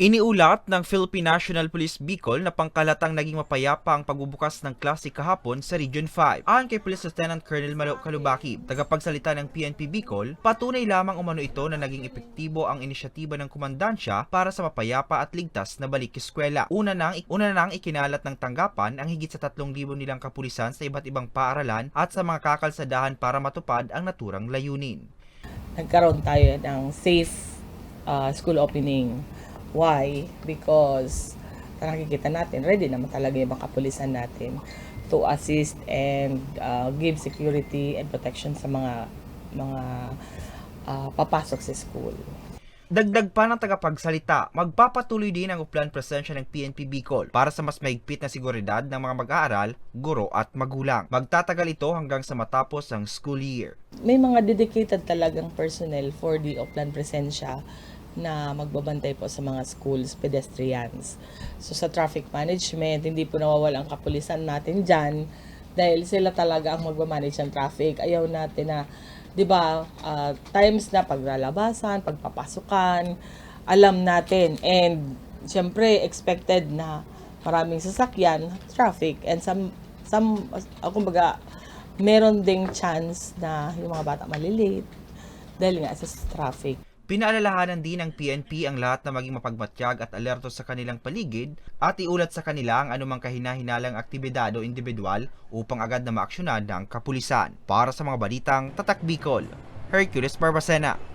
Iniulat ng Philippine National Police Bicol na pangkalatang naging mapayapa ang pagbubukas ng klase kahapon sa Region 5. Ayon kay Police Lieutenant Colonel Malo Kalubaki, tagapagsalita ng PNP Bicol, patunay lamang umano ito na naging epektibo ang inisyatiba ng kumandansya para sa mapayapa at ligtas na balik eskwela. Una nang, una nang ikinalat ng tanggapan ang higit sa 3,000 nilang kapulisan sa iba't ibang paaralan at sa mga kakalsadahan para matupad ang naturang layunin. nagkaroon tayo ng safe uh, school opening. Why? Because nakikita natin, ready naman talaga yung mga kapulisan natin to assist and uh, give security and protection sa mga mga uh, papasok sa school. Dagdag pa ng tagapagsalita, magpapatuloy din ang uplan presensya ng PNP Bicol para sa mas mahigpit na seguridad ng mga mag-aaral, guro at magulang. Magtatagal ito hanggang sa matapos ang school year. May mga dedicated talagang personnel for the Oplan Presensya na magbabantay po sa mga schools, pedestrians. So sa traffic management, hindi po nawawala ang kapulisan natin dyan dahil sila talaga ang magmamanage ng traffic. Ayaw natin na, di ba, ah, times na paglalabasan, pagpapasukan, alam natin. And syempre, expected na maraming sasakyan, traffic, and some, some, uh, kumbaga, meron ding chance na yung mga bata malilate dahil nga sa traffic. Pinaalalahanan din ng PNP ang lahat na maging mapagmatyag at alerto sa kanilang paligid at iulat sa kanila ang anumang kahina-hinalang aktibidad o individual upang agad na maaksyonan ng kapulisan. Para sa mga balitang Tatak Bicol, Hercules Barbacena.